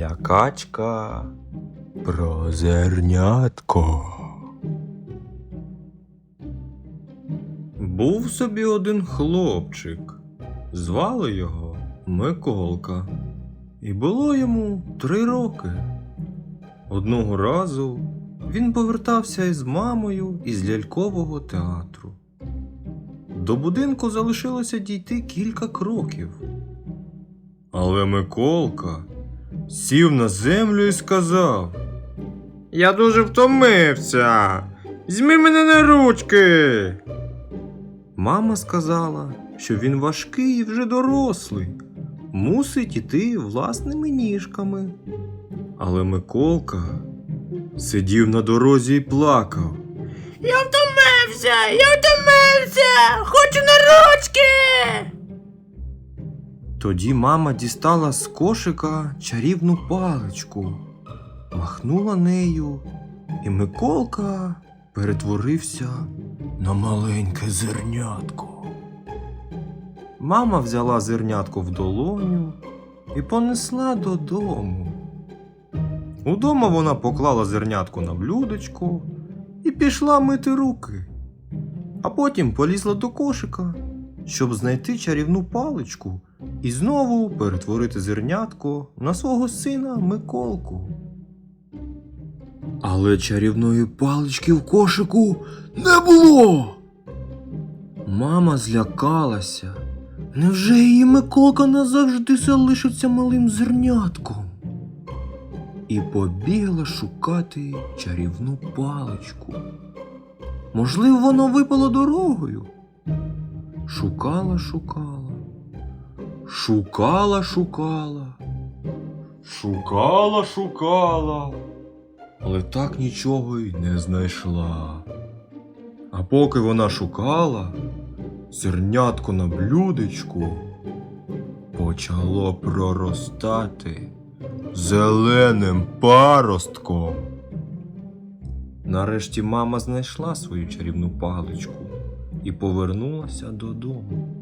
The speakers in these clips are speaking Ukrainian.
Качка про зернятко. Був собі один хлопчик. Звали його Миколка. І було йому три роки. Одного разу він повертався із мамою із лялькового театру. До будинку залишилося дійти кілька кроків. Але Миколка сів на землю і сказав: Я дуже втомився. Візьми мене на ручки. Мама сказала, що він важкий і вже дорослий, мусить іти власними ніжками. Але Миколка сидів на дорозі і плакав. Я втомився, я втомився, хочу на ручки. Тоді мама дістала з кошика чарівну паличку, махнула нею, і Миколка перетворився на маленьке зернятко. Мама взяла зернятко в долоню і понесла додому. Удома вона поклала зернятко на блюдечко і пішла мити руки, а потім полізла до кошика, щоб знайти чарівну паличку і знову перетворити зернятко на свого сина Миколку. Але чарівної палички в кошику не було. Мама злякалася. Невже її Миколка назавжди залишиться малим зернятком? І побігла шукати чарівну паличку. Можливо, вона випала дорогою. Шукала, шукала. Шукала, шукала. Шукала, шукала. Але так нічого й не знайшла. А поки вона шукала, зернятко на блюдечку почало проростати зеленим паростком. Нарешті мама знайшла свою чарівну паличку і повернулася додому.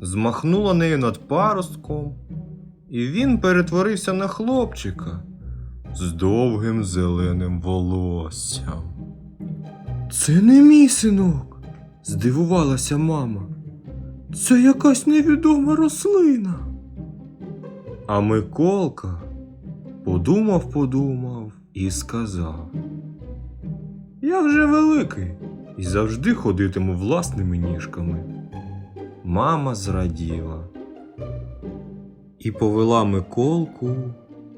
Змахнула нею над паростком, і він перетворився на хлопчика з довгим зеленим волоссям. Це не мій синок, здивувалася мама. Це якась невідома рослина. А Миколка подумав, подумав і сказав: Я вже великий і завжди ходитиму власними ніжками. Мама зраділа і повела Миколку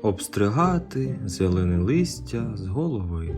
обстригати зелене листя з голови.